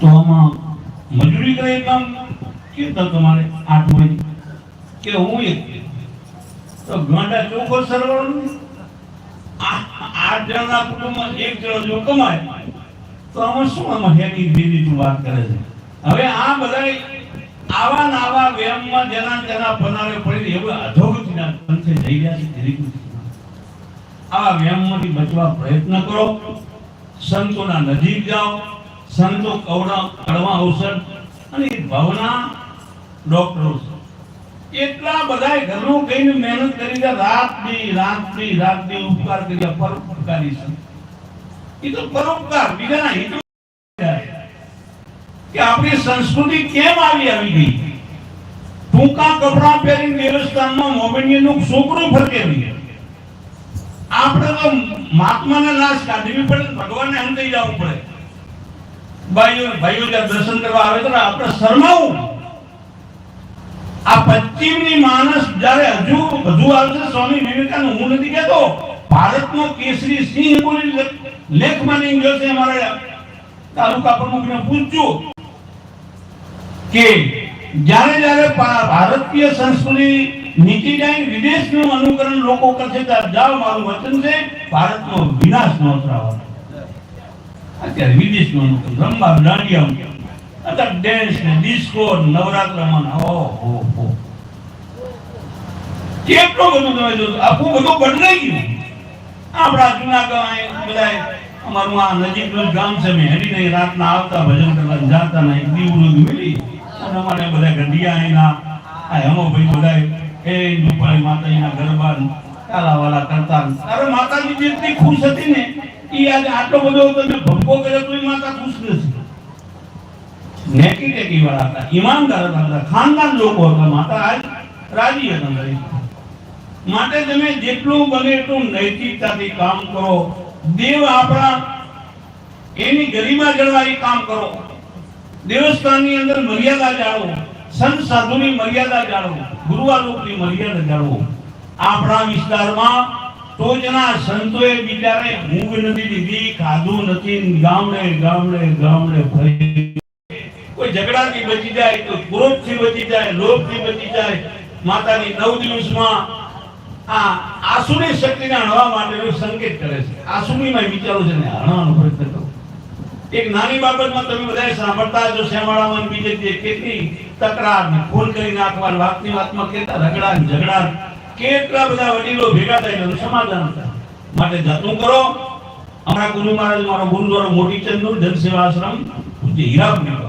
તો આમાં મજૂરી કરે કામ કેટલા તમારે આઠ મહિને કે હું એક. તો ગાંડા ચોખ્ખો સરવાળો આઠ જણના કુટુંબમાં એક જણો જો કમાય, તો આમાં શું આમાં હેકી દીદી તું વાત કરે છે? હવે આ બધા આવા નાવા વ્યાયામમાં જેના જેના પનારે પડી એવું અધોગતિના પંથે જઈ રહ્યા છે ધીરે. આવા વ્યાયામમાંથી બચવા પ્રયત્ન કરો, સંતોના નજીક જાઓ સંતો કવડા કડવા ઔષધ અને ભાવના ડોક્ટરો એટલા બધા ઘરનું કઈને મહેનત કરી દે રાત દી રાત દી રાત દી ઉપકાર કર્યા, પરોપકારી છે. એ તો પરોપકાર, બીજાના હિત કે આપણી સંસ્કૃતિ કેમ આવી આવી ગઈ? ટૂંકા કપડા પહેરીને દેવસ્થાનમાં મોમેડિયનનું છોકરું ફરકે રહી આપણે તો મહાત્માને લાશ કાઢવી પડે ભગવાનને અંતે જવું પડે. ભાઈઓ ભાઈઓ ત્યાં દર્શન કરવા આવે તો આપણે શરમાવું. આ પશ્ચિમની માણસ જ્યારે હજુ હજુ આવશે સ્વામી વિવેકાનંદ, હું નથી કહેતો, ભારતનો કેસરી સિંહ લે- લેખમાં નહીં ગયો છે અમારા તાલુકા પ્રમુખને પૂછ્યું કે જ્યારે જ્યારે ભારતીય સંસ્કૃતિ નીતિ જાય વિદેશનું અનુકરણ લોકો કરશે ત્યારે જાઓ, મારું વચન છે, ભારતનો વિનાશ ન થવાનો અત્યારે વિદેશમાં અનુકરણ રમવા દાંડિયા અત્યારે ડેન્સ ને ડિસ્કો નવરાત્રમાં ને હો હો. કેટલું બધું તમે જોશો આખું બધું બદલાઈ ગયું. આપણા જૂના બધા અમારું આ નજીકનું જ ગામ છે મેં હેડી નહીં રાતના આવતા, ભજન કરવા જાતા નહીં દીવડું મિલી અને અમારે બધા ગઢિયા એના આ હેમો ભાઈ બધા એ રૂપાળી માતાજીના ગરબા કાલાવાલા કરતા અરે માતાજી જેટલી ખુશ હતી ને એ આજે આટલો બધો તમે ભંગો કર્યો તો માતા ખુશ નથી. નેકી વાળા હતા, ઈમાનદાર હતા ખાનદાન લોકો હતા, માતા આજ રાજી હતા. માટે તમે જેટલું બને એટલું નૈતિકતાથી કામ કરો. દેવ આપણા, એની ગરિમા જળવાઈ કામ કરો. દેવસ્થાનની અંદર મર્યાદા જાળવો. સંત સાધુની મર્યાદા જાળવો. ગુરુવાલોકની મર્યાદા જાળવો. આપણા વિસ્તારમાં ટોચના સંતોએ બિચારે મૂંગ નથી લીધી, ખાધું નથી, ગામડે ગામડે ગામડે ફરી કોઈ ઝઘડાથી બચી જાય કોઈ ક્રોધથી બચી જાય, લોભથી બચી જાય. માતાની નવ દિવસમાં આ આસુની શક્તિને હણવા માટેનો સંકેત કરે છે. આસુરીમાં વિચારો છે ને હણવાનો પ્રયત્ન કરો એક નાની બાબતમાં તમે બધાએ સાંભળતા જો શ્યામાળામાં ને બીજે તે કેટલી તકરાર ફોન કરી નાખવા વાતની વાતમાં કેટલા રગડા ઝઘડા કેટલા બધા વડીલો ભેગા થઈને સમાધાન હતા. માટે જતું કરો. અમારા ગુરુ મહારાજ, મારો ગુરુદ્વારો મોટી ચંદુર જનસેવા આશ્રમ પૂજ્ય હીરાપુર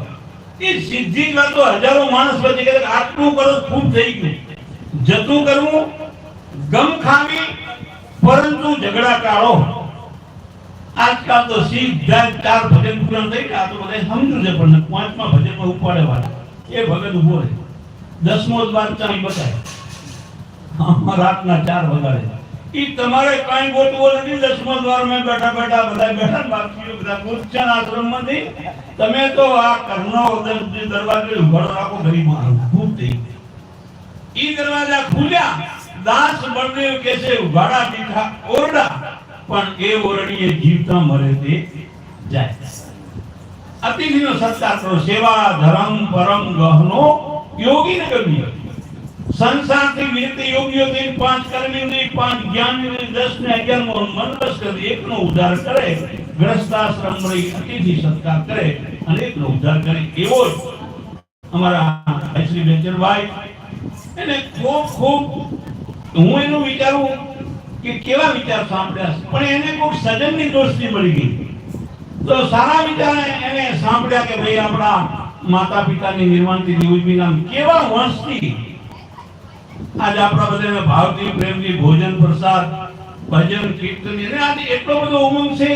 એ સિદ્ધિ જ હજારો માણસ વચ્ચે કે આટલું કરો ખૂબ થઈ ગયું. જતું કરવું, ગમ ખામી પરંતુ ઝઘડા કાળો આજકાલ તો સીધા ચાર ભજન પૂરણ થઈ ગયા. તો બધા સમજુ છે, પણ પાંચમા ભજનમાં ઉપાડે વાળા એ ભગત ઊભો રહે. દસમો જ બાર ચાલી બતાય રાતના ચાર વગાડે. ઈ તમારે કાંઈ ગોતવો નથી, દસમા દ્વાર મેં બેઠા બેઠા બધા બેઠા બાકીઓ બાકી બધા ગુરચન આશ્રમમાંથી. તમે તો આ કર્ણો દરવાજે ઉઘાડો રાખો ગરીમાં ખૂબ થઈ ઈ દરવાજા ખુલ્યા. દાસ બળદેવ કે છે ઉભાડા દીઠા ઓરડા. પણ એ ઓરડીએ જીવતા મરે તે જાય. અતિથિનો સત્કાર કરો. સેવા ધર્મ પરમ ગહનો યોગી કરવી ગમ્ય. સંસારથી વિરત યોગ્ય થઈને પાંચ કર્મી પાંચ જ્ઞાન દસ ને અગિયાર નો મનરસ કરી, એકનો ઉદ્ધાર કરે ગ્રસ્તાશ્રમ રહી અતિથિ સત્કાર કરે અને એકનો ઉદ્ધાર કરે. એવો જ અમારા શ્રી બેચરભાઈ એને ખૂબ ખૂબ હું એનું વિચારું કે કેવા વિચાર સાંભળ્યા પણ એને કોઈ સજનની દોસ્તી મળી ગઈ. તો સારા વિચાર એને સાંભળ્યા કે ભાઈ આપણા માતા પિતાની નિર્માણથી તિથિ ઉજવીના કેવા વંશથી આજે આપણા બધાને ભાવથી, પ્રેમથી ભોજન પ્રસાદ, ભજન, કીર્તન એને આજે એટલો બધો ઉમંગ છે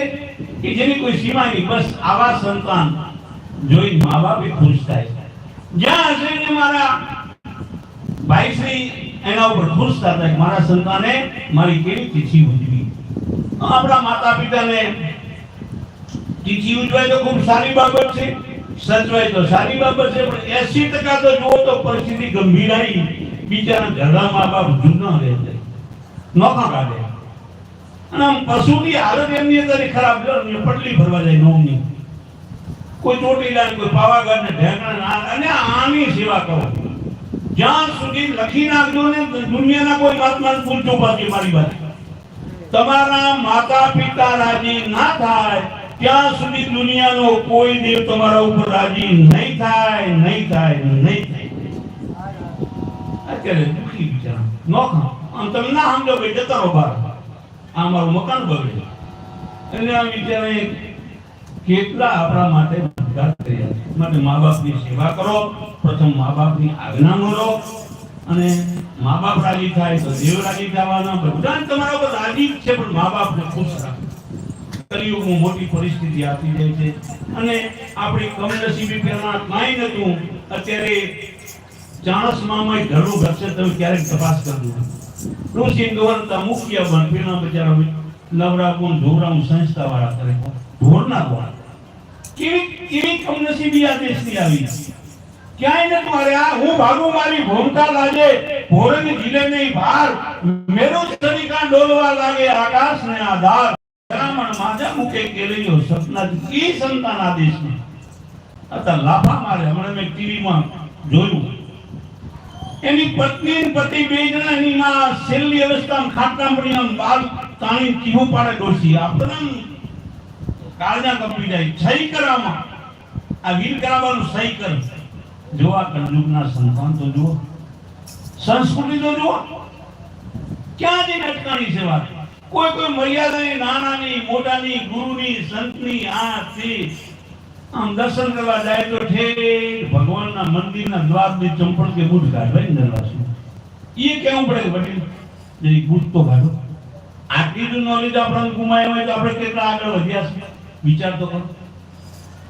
કે જેની કોઈ સીમા નહીં. બસ આવા સંતાન જોઈ મા બાપ ખુશ થાય. જ્યાં હશે મારા ભાઈ એના ઉપર ખુશ થતા કે મારા સંતાને મારી કેવી તિથિ ઉજવી. આપણા માતા પિતાને તિથિ ઉજવાય તો ખૂબ સારી બાબત છે, સચવાય તો સારી બાબત છે, પણ એસી ટકા તો જુઓ તો પરિસ્થિતિ ગંભીર આવી. બિચારા ઘરડા બાપ જૂના રહે છે. નોખા કાઢે. અને આમ પશુની હાલત એમની અંદર ખરાબ જો પટલી ભરવા જાય નોમની. કોઈ ચોટીલા લાગે કોઈ પાવાગઢ ને ઢેકણા અને આની સેવા કરો. જ્યાં સુધી લખી નાખજો ને દુનિયાના કોઈ વાતમાં પૂછજો પાછી મારી વાત. તમારા માતા પિતા રાજી ના થાય, ત્યાં સુધી દુનિયાનો કોઈ દેવ તમારા ઉપર રાજી નહીં થાય નહીં થાય નહીં થાય. અત્યારે દુખી બિચારા. નોખા. આમ તમે ના સમજો ભાઈ, જતા રહો બહાર. આ મારું મકાન બગડે. એટલે આ વિચારે કેટલા આપણા માટે મદદગાર કર્યા માટે મા બાપની સેવા કરો. પ્રથમ મા બાપની આજ્ઞા મળો અને મા બાપ રાજી થાય તો દેવ રાજી થવાના. બધા તમારા ઉપર રાજી છે, પણ મા બાપને ખુશ રાખો. કલિયુગમાં મોટી પરિસ્થિતિ આપી જાય છે. અને આપણી કમનસીબી પહેલા કાંઈ નતું અત્યારે ચાણસમામાં ઘરનું ઘર તમે ક્યારેક તપાસ કરજો. ઋષિ દોરતા મુખ્ય બન પેલા બચારા લવરાપુન ઢોરાઉં સંસ્થા વાળા કરે. ઢોરના વાળા કેવી કેવી કમનસીબી આ દેશની આવી? ક્યાંય નતું અરે આ, હું ભાગું મારી ભૂમતા લાગે ભોરની જીલે નહીં, ભાર. મેરો સરિકા ડોલવા લાગે આકાશ ને આધાર. બ્રાહ્મણ માજા મુખે કેલૈયો સપના કી સંતાન આદેશ ને અત્યારે લાફા મારે, હમણાં મેં ટીવીમાં જોયું. એની પત્ની પતિ બે જણા છેલ્લી અવસ્થામાં ખાટલા પડી આમ બાલ તાણી ચીવું પાડે ડોસી આપણા કાળજા કપી જાય. સહી કરવામાં આ વીર કરાવવાનું સહી કર. જો આ કળયુગના સંતાન તો જુઓ. સંસ્કૃતિ તો જુઓ. ક્યાં જઈને અટકાણી છે વાત? કોઈ કોઈ મર્યાદા નાનાની, મોટાની, ગુરુની, સંતની આ તે આમ દર્શન કરવા જાય તો ઠેઠ ભગવાનના મંદિરના દ્વારની ચંપણ કે બુટ કાઢવાય ને દરવાજો. એ કેવું પડે વડીલ એ બુટ તો કાઢો. આટલી જ નોલેજ આપણને ગુમાય હોય તો આપણે કેટલા આગળ વધ્યા છે વિચાર તો કરો.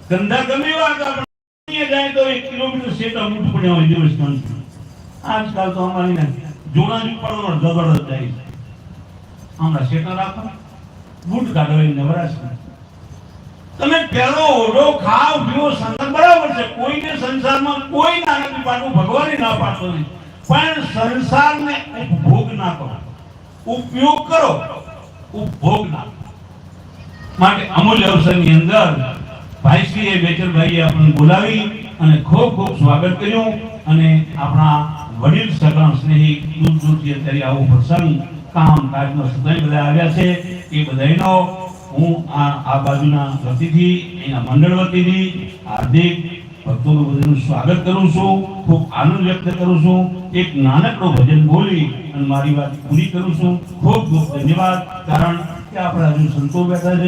ગંદા ગમે એવા આપણે જાય તો એક કિલોમીટર સેટ બુટ પડ્યા હોય, દિવસ આજકાલ તો અમારી જોડા જ ઉપાડવાનો ગગડ જ જાય છે. હમણાં સેટર રાખો. બૂટ કાઢો એ નવરાશ નહીં. તમે પેલો ઓઢો ખાવ, પીવો સંગત બરાબર છે. કોઈને સંસારમાં કોઈ ના પાડવું ભગવાને ના પાડતો નહીં. પણ સંસારને ઉપભોગ ના કરો. ઉપયોગ કરો, ઉપભોગ ના માટે અમૂલ્ય અવસરની અંદર ભાઈશ્રીએ બેચરભાઈએ આપણને બોલાવી અને ખૂબ ખૂબ સ્વાગત કર્યું અને આપણા વડીલ સગા સ્નેહી દૂર દૂરથી અત્યારે આવો પ્રસંગ કામ, કાજનો સદાય બધા આવ્યા છે. એ બધાયનો હું આ આ બાજુના વતીથી અહીંના મંડળ વતીથી હાર્દિક ભક્તોનું બધાનું સ્વાગત કરું છું. ખૂબ આનંદ વ્યક્ત કરું છું. એક નાનકડો ભજન બોલી અને મારી વાત પૂરી કરું છું. ખૂબ ખૂબ ધન્યવાદ. કારણ કે આપણા હજુ સંતો બેઠા છે.